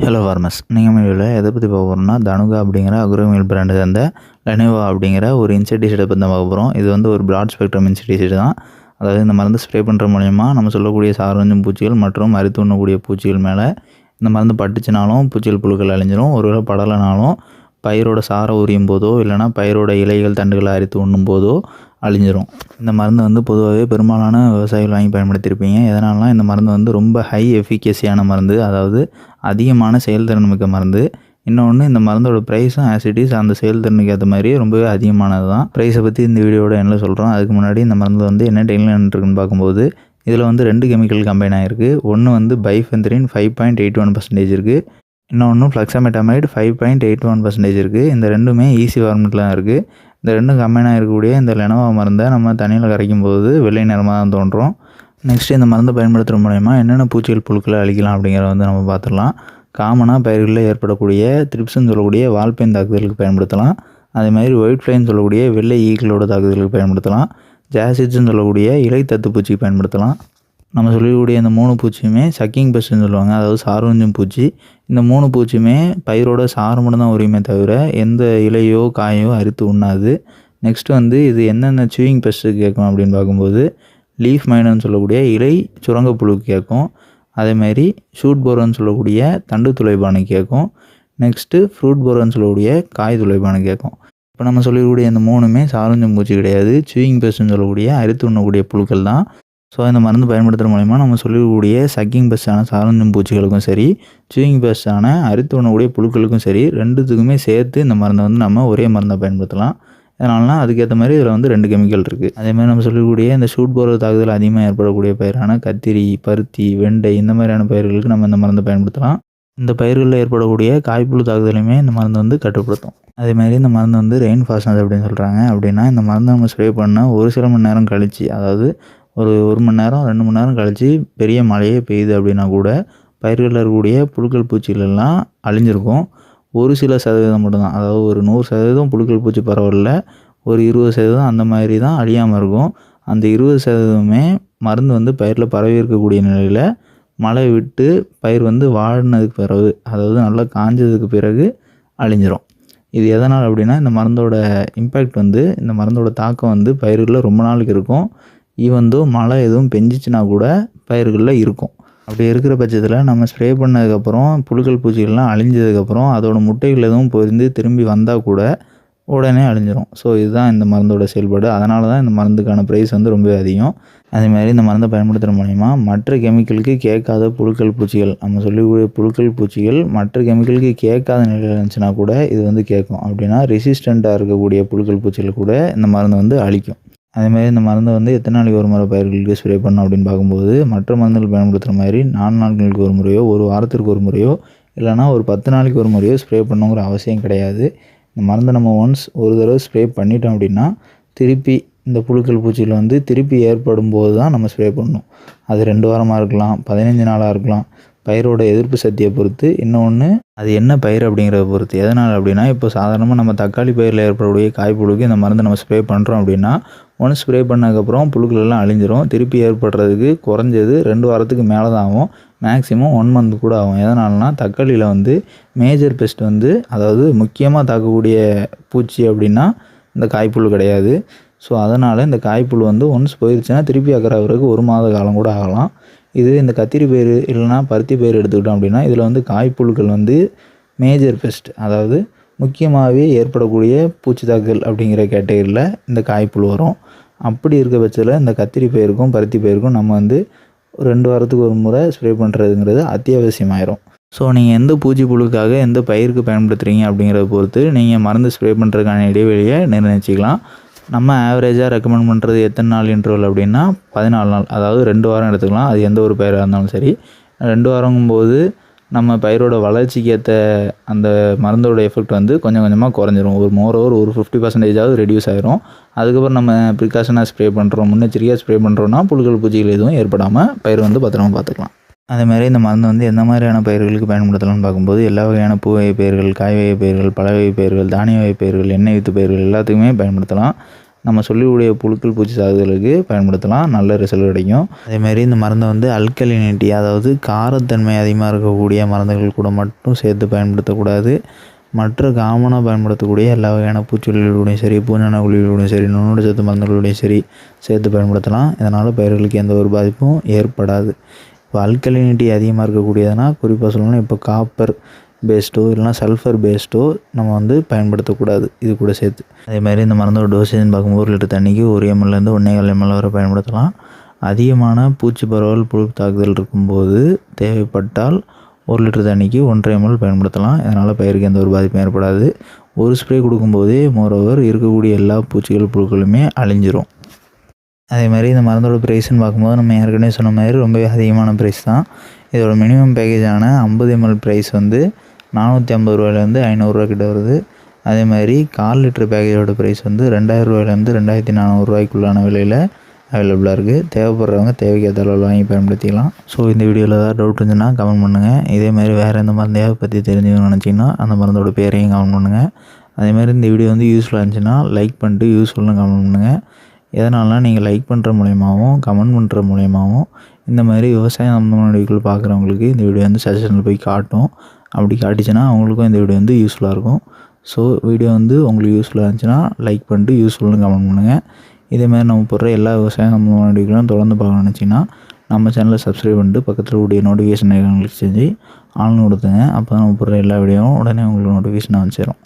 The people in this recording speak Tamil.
ஹலோ ஃபார்மஸ் நீங்கள் வீடியோவில் எதை பற்றி பார்க்க போகிறோம்னா தனுகா அப்படிங்கிற அக்ரோமியல் பிராண்டு சேர்ந்த லெனோவா அப்படிங்கிற ஒரு இன்செக்டிசைடை பற்றி தான் பார்க்க போகிறோம் இது வந்து ஒரு பிராட் ஸ்பெக்ட்ரம் இன்செக்டிசைடு தான். அதாவது இந்த மருந்து ஸ்ப்ரே பண்ணுற மூலயமா நம்ம சொல்லக்கூடிய சாரஞ்சும் பூச்சிகள் மற்றும் மருத்து உண்ணக்கூடிய பூச்சிகள் மேலே இந்த மருந்து பட்டுச்சுனாலும் பூச்சிகள் புழுக்கள் அழிஞ்சிரும். ஒருவேளை படலைனாலும் பயிரோட சாரை உரியும் போதோ இல்லைனா பயிரோட இலைகள் தண்டுகளை அரித்து உண்ணும் போதோ அழிஞ்சிரும். இந்த மருந்து வந்து பொதுவாகவே பெரும்பாலான விவசாயிகள் வாங்கி பயன்படுத்தியிருப்பீங்க. எதனாலலாம் இந்த மருந்து வந்து ரொம்ப ஹை எஃபிகசியான மருந்து அதாவது அதிகமான செயல்திறன் மிக்க மருந்து. இன்னொன்று இந்த மருந்தோட ப்ரைஸும் ஆசிட்டிஸ் அந்த செயல்திறனுக்கு ஏற்ற மாதிரி ரொம்பவே அதிகமானது தான் ப்ரைஸை பற்றி இந்த வீடியோட என்ன சொல்கிறோம் அதுக்கு முன்னாடி இந்த மருந்து வந்து என்ன டெக்னிக் இருக்குன்னு பார்க்கும்போது இதில் வந்து ரெண்டு கெமிக்கல் கம்பைன் ஆகிருக்கு ஒன்று வந்து bifenthrin five point eight one percentage இருக்குது இன்னொன்று fluxametamide five point eight one percentage இருக்குது இந்த ரெண்டுமே ஈஸி ஃபார்மெட்டில் தான் இருக்குது இந்த ரெண்டும் கம்பைனாக இருக்கக்கூடிய இந்த லெனவா மருந்தை நம்ம தண்ணியில் கரைக்கும் போது வெள்ளை நிறமாக தான் தோன்றும். நெக்ஸ்ட் இந்த மருந்தை பயன்படுத்துகிற மூலயமா என்னென்ன பூச்சிகள் புழுக்களை அழிக்கலாம் அப்படிங்கிறத வந்து நம்ம பார்த்துடலாம். காமனாக பயிர்களில் ஏற்படக்கூடிய திரிப்ஸ்ன்னு சொல்லக்கூடிய வால்பெயின் தாக்குதலுக்கு பயன்படுத்தலாம். அதே மாதிரி ஒயிட் ஃப்ளைன்னு சொல்லக்கூடிய வெள்ளை ஈக்களோட தாக்குதலுக்கு பயன்படுத்தலாம். ஜாசிட்ஸ்ன்னு சொல்லக்கூடிய இலை தத்து பூச்சிக்கு பயன்படுத்தலாம். நம்ம சொல்லக்கூடிய இந்த மூணு பூச்சியுமே சக்கிங் பெஸ்ட்னு சொல்லுவாங்க. அதாவது சார்வஞ்சம் பூச்சி. இந்த மூணு பூச்சியுமே பயிரோட சாறு மட்டும் தான் உரியுமே தவிர எந்த இலையோ காயோ அரித்து உண்ணாது. நெக்ஸ்ட் வந்து இது என்னென்ன சூயிங் பெஸ்ட்டு கேட்கும் அப்படின்னு பார்க்கும்போது லீஃப் மைனர்னு சொல்லக்கூடிய இலை சுரங்கப்புழுக்கு கேட்கும். அதேமாதிரி ஷூட் போரன்னு சொல்லக்கூடிய தண்டு துளைபானு கேட்கும். நெக்ஸ்ட்டு ஃப்ரூட் போரன்னு சொல்லக்கூடிய காய் துளைபானு கேட்கும். இப்போ நம்ம சொல்லக்கூடிய இந்த மூணுமே சாரஞ்சம் பூச்சி கிடையாது. சூயிங் பெஸ்ட்னு சொல்லக்கூடிய அரித்து உண்ணக்கூடிய புழுக்கள் தான் ஸோ இந்த மருந்து பயன்படுத்துகிற மூலயமா நம்ம சொல்லக்கூடிய சக்கிங் பெஸ்ட்டான சாரஞ்சம் பூச்சிகளுக்கும் சரி சூயிங் பெஸ்ட்டான அரித்து உணவுடைய புழுக்களுக்கும் சரி ரெண்டுத்துக்குமே சேர்த்து இந்த மருந்தை வந்து நம்ம ஒரே மருந்தை பயன்படுத்தலாம். அதனாலனா அதுக்கேற்ற மாதிரி இதில் வந்து ரெண்டு கெமிக்கல் இருக்குது அதேமாதிரி நம்ம சொல்லக்கூடிய இந்த ஷூட் போகிற தாக்குதல் அதிகமாக ஏற்படக்கூடிய பயிரான கத்திரி பருத்தி வெண்டை இந்த மாதிரியான பயிர்களுக்கு நம்ம இந்த மருந்தை பயன்படுத்தலாம். இந்த பயிர்களில் ஏற்படக்கூடிய காய்ப்புழு தாக்குதலையுமே இந்த மருந்து வந்து கட்டுப்படுத்தும். அதேமாதிரி இந்த மருந்து வந்து ரெயின் ஃபாஸ்ட்னஸ் அப்படின்னு சொல்கிறாங்க அப்படின்னா இந்த மருந்தை நம்ம ஸ்ப்ரே பண்ணால் ஒரு சில மணி நேரம் கழித்து அதாவது ஒரு ஒரு மணி நேரம் ரெண்டு மணி நேரம் கழித்து பெரிய மழையே பெய்யுது அப்படின்னா கூட பயிர்களில் இருக்கக்கூடிய புழுக்கள் பூச்சிகள் எல்லாம் அழிஞ்சிருக்கும். ஒரு சில சதவீதம் மட்டும்தான். அதாவது ஒரு நூறு சதவீதம் புழுக்கள் பூச்சி பரவலில். ஒரு இருபது சதவீதம் அந்த மாதிரி தான் அழியாமல் இருக்கும். அந்த இருபது சதவீதமே மருந்து வந்து பயிரில் பரவி இருக்கக்கூடிய நிலையில் மழை விட்டு பயிர் வந்து வாடினதுக்கு பிறகு அதாவது நல்லா காஞ்சதுக்கு பிறகு அழிஞ்சிரும். இது எதனால் அப்படின்னா இந்த மருந்தோட இம்பேக்ட் வந்து இந்த மருந்தோட தாக்கம் வந்து பயிர்களில் ரொம்ப நாளுக்கு இருக்கும். ஈவன் தோ மழை எதுவும் பெஞ்சிச்சுன்னா கூட பயிர்களில் இருக்கும். அப்படி இருக்கிற பட்சத்தில் நம்ம ஸ்ப்ரே பண்ணதுக்கப்புறம் புழுக்கள் பூச்சிகள்லாம் அழிஞ்சதுக்கப்புறம் அதோட முட்டைகள் எதுவும் பொருந்து திரும்பி வந்தால் கூட உடனே அழிஞ்சிரும். ஸோ இதுதான் இந்த மருந்தோட செயல்பாடு. அதனால தான் இந்த மருந்துக்கான ப்ரைஸ் வந்து ரொம்ப அதிகம். அதேமாதிரி இந்த மருந்தை பயன்படுத்துகிற மூலிமா மற்ற கெமிக்கலுக்கு கேட்காத புழுக்கள் பூச்சிகள் நம்ம சொல்லக்கூடிய புழுக்கள் பூச்சிகள் மற்ற கெமிக்கலுக்கு கேட்காத நிலையில் இருந்துச்சுன்னா கூட இது வந்து கேட்கும். அப்படின்னா ரெசிஸ்டண்ட்டாக இருக்கக்கூடிய புழுக்கள் பூச்சிகள் கூட இந்த மருந்து வந்து அழிக்கும். அதேமாதிரி இந்த மருந்தை வந்து எத்தனை நாளைக்கு ஒரு முறை பயிர்களுக்கு ஸ்ப்ரே பண்ணணும் அப்படின்னு பார்க்கும்போது மற்ற மருந்துகள் பயன்படுத்துகிற மாதிரி நாலு நாட்களுக்கு ஒரு முறையோ ஒரு வாரத்திற்கு ஒரு முறையோ இல்லைனா ஒரு பத்து நாளைக்கு ஒரு முறையோ ஸ்ப்ரே பண்ணணுங்கிற அவசியம் கிடையாது. இந்த மருந்தை நம்ம ஒன்ஸ் ஒரு தடவை ஸ்ப்ரே பண்ணிட்டோம் அப்படின்னா திருப்பி இந்த புழுக்கள் பூச்சியில் வந்து திருப்பி ஏற்படும் போது தான் நம்ம ஸ்ப்ரே பண்ணணும். அது ரெண்டு வாரமாக இருக்கலாம் பதினஞ்சு நாளாக இருக்கலாம் பயிரோட எதிர்ப்பு சக்தியை பொறுத்து இன்னொன்று அது என்ன பயிர் அப்படிங்கிறத பொறுத்து. எதனால் அப்படின்னா இப்போ சாதாரணமாக நம்ம தக்காளி பயிரில் ஏற்படக்கூடிய காய்ப்புழுக்கு இந்த மருந்து நம்ம ஸ்ப்ரே பண்ணுறோம் அப்படின்னா ஒன்று ஸ்ப்ரே பண்ணதுக்கப்புறம் புழுக்கள் எல்லாம் அழிஞ்சிரும். திருப்பி ஏற்படுறதுக்கு குறைஞ்சது ரெண்டு வாரத்துக்கு மேலே தான் ஆகும். மேக்ஸிமம் ஒன் மந்த் கூட ஆகும். எதனால்னா தக்காளியில் வந்து மேஜர் பெஸ்ட் வந்து அதாவது முக்கியமாக தாக்கக்கூடிய பூச்சி அப்படின்னா இந்த காய்ப்புழு கிடையாது. ஸோ அதனால் இந்த காய்ப்புழு வந்து ஒன்ஸ் போயிடுச்சுன்னா திருப்பி அக்கறவருக்கு ஒரு மாத காலம் கூட ஆகலாம். இது இந்த கத்திரி பயிர் இல்லைனா பருத்தி பயிர் எடுத்துக்கிட்டோம் அப்படின்னா இதில் வந்து காய்ப்புழுக்கள் வந்து மேஜர் பெஸ்ட் அதாவது முக்கியமாகவே ஏற்படக்கூடிய பூச்சி தாக்குதல் அப்படிங்கிற கேட்டகரியில் இந்த காய்ப்புழு வரும். அப்படி இருக்க பட்சத்தில் இந்த கத்திரி பயிருக்கும் பருத்தி பயிருக்கும் நம்ம வந்து ரெண்டு வாரத்துக்கு ஒரு முறை ஸ்ப்ரே பண்ணுறதுங்கிறது அத்தியாவசியமாயிரும். ஸோ நீங்கள் எந்த பூச்சி புழுக்காக எந்த பயிருக்கு பயன்படுத்துகிறீங்க அப்படிங்கிறத பொறுத்து நீங்கள் மருந்து ஸ்ப்ரே பண்ணுறதுக்கான இடைவெளியை நிர்ணயிச்சிக்கலாம். நம்ம ஆவரேஜாக ரெக்கமெண்ட் பண்ணுறது எத்தனை நாள் இன்டர்வல் அப்படின்னா பதினாலு நாள். அதாவது ரெண்டு வாரம் எடுத்துக்கலாம். அது எந்த ஒரு பயிராக இருந்தாலும் சரி. ரெண்டு வாரங்கும்போது நம்ம பயிரோட வளர்ச்சிக்கு ஏற்ற அந்த மருந்தோட எஃபெக்ட் வந்து கொஞ்சம் கொஞ்சமாக குறைஞ்சிரும். ஒரு மோர் ஓவர் ஒரு ஃபிஃப்டி பர்சன்டேஜாவது ரெடியூஸ் ஆயிரும். அதுக்கப்புறம் நம்ம ப்ரிகாஷனாக ஸ்ப்ரே பண்ணுறோம் முன்னெச்சரிக்கையாக ஸ்ப்ரே பண்ணுறோன்னா புழுக்கள் பூச்சிகள் எதுவும் ஏற்படாமல் பயிர் வந்து பத்திரமா பார்த்துக்கலாம். அதேமாதிரி இந்த மருந்து வந்து எந்த மாதிரியான பயிர்களுக்கு பயன்படுத்தலாம்னு பார்க்கும்போது எல்லா வகையான பூ வகை பயிர்கள் காய் வகை பயிர்கள் பழ வகை பயிர்கள் தானிய வகை பயிர்கள் எண்ணெய் வித்து பயிர்கள் எல்லாத்துக்குமே பயன்படுத்தலாம். நம்ம சொல்லக்கூடிய புழுக்கள் பூச்சி சாகுதலுக்கு பயன்படுத்தலாம். நல்ல ரிசல்ட் கிடைக்கும். அதேமாதிரி இந்த மருந்தை வந்து அல்கலினிட்டி அதாவது காரத்தன்மை அதிகமாக இருக்கக்கூடிய மருந்துகள் கூட மட்டும் சேர்த்து பயன்படுத்தக்கூடாது. மற்ற காமனாக பயன்படுத்தக்கூடிய எல்லா வகையான பூச்சொல்லிகளோடையும் சரி பூஞ்சான குழிகளோடையும் சரி நுண்ணோட சத்து மருந்துகளோடையும் சரி சேர்த்து பயன்படுத்தலாம். இதனால் பயிர்களுக்கு எந்த ஒரு பாதிப்பும் ஏற்படாது. இப்போ அல்கலினிட்டி அதிகமாக இருக்கக்கூடியதுன்னா குறிப்பாக சொல்லணும்னா இப்போ காப்பர் பேஸ்டோ இல்லைனா சல்ஃபர் பேஸ்டோ நம்ம வந்து பயன்படுத்தக்கூடாது. இது கூட சேர்த்து. அதே மாதிரி இந்த மருந்தோட டோசேஜ்னு பார்க்கும்போது ஒரு லிட்டர் தண்ணிக்கு ஒரு எம்எல்லேருந்து ஒன்றே கால் எம்எல் வரை பயன்படுத்தலாம். அதிகமான பூச்சி பரவல் புழு தாக்குதல் இருக்கும்போது தேவைப்பட்டால் ஒரு லிட்டர் தண்ணிக்கு ஒன்றரை எம்எல் பயன்படுத்தலாம். இதனால் பயிருக்கு எந்த ஒரு பாதிப்பும் ஏற்படாது. ஒரு ஸ்ப்ரே கொடுக்கும்போதே மோரோவர் இருக்கக்கூடிய எல்லா பூச்சிகள் புழுக்களுமே அழிஞ்சிரும். அதே மாதிரி இந்த மருந்தோட ப்ரைஸ்னு பார்க்கும்போது நம்ம ஏற்கனவே சொன்ன மாதிரி ரொம்பவே அதிகமான ப்ரைஸ் தான். இதோட மினிமம் பேக்கேஜான ஐம்பது எம்எல் ப்ரைஸ் வந்து நானூற்றி ஐம்பது ரூபாயிலேருந்து ஐநூறுரூவா கிட்ட வருது. அதே மாதிரி கால் லிட்டர் பேக்கேஜோட ப்ரைஸ் வந்து ரெண்டாயிரம் ரூபாயிலேருந்து ரெண்டாயிரத்தி நானூறுரூவாய்க்குள்ளான விலையில் அவைலபிளாக இருக்குது தேவைப்படுறவங்க தேவைக்கேற்ற அளவில் வாங்கி பயன்படுத்திக்கலாம். ஸோ இந்த வீடியோவில் ஏதாவது டவுட் இருந்துச்சுன்னா கமெண்ட் பண்ணுங்கள் இதே மாதிரி வேறு எந்த மருந்தையாக பற்றி தெரிஞ்சுக்கணும்னு நினச்சிங்கன்னா அந்த மருந்தோட பேரையும் கமெண்ட் பண்ணுங்கள் அதேமாதிரி இந்த வீடியோ வந்து யூஸ்ஃபுல்லாக இருந்துச்சுன்னா லைக் பண்ணிட்டு யூஸ்ஃபுல்னு கமெண்ட் பண்ணுங்கள் எதனாலனா நீங்கள் லைக் பண்ணுற மூலியமாகவும் கமெண்ட் பண்ணுற மூலியமாகவும் இந்த மாதிரி விவசாயம் சம்மந்தமான வீடியோக்கள் பார்க்குறவங்களுக்கு இந்த வீடியோ வந்து சஜஷனில் போய் காட்டும். அப்படி காட்டிச்சுன்னா அவங்களுக்கும் இந்த வீடியோ வந்து யூஸ்ஃபுல்லாக இருக்கும். ஸோ வீடியோ வந்து உங்களுக்கு யூஸ்ஃபுல்லாக இருந்துச்சுன்னா லைக் பண்ணிட்டு யூஸ்ஃபுல்னு கமெண்ட் பண்ணுங்கள் இதே மாதிரி நம்ம போடுற எல்லா விவசாயம் சம்மந்தமான வீடியோக்களும் தொடர்ந்து பார்க்க நினச்சிங்கன்னா நம்ம சேனலை சப்ஸ்கிரைப் பண்ணிட்டு பக்கத்தில் கூடிய நோட்டிஃபிகேஷன் கிளிக் செஞ்சு ஆன்லைன் கொடுத்துங்க அப்போ தான் நம்ம போடுற எல்லா வீடியோவும் உடனே உங்களுக்கு நோட்டிஃபிகேஷன் வந்து சேரும்.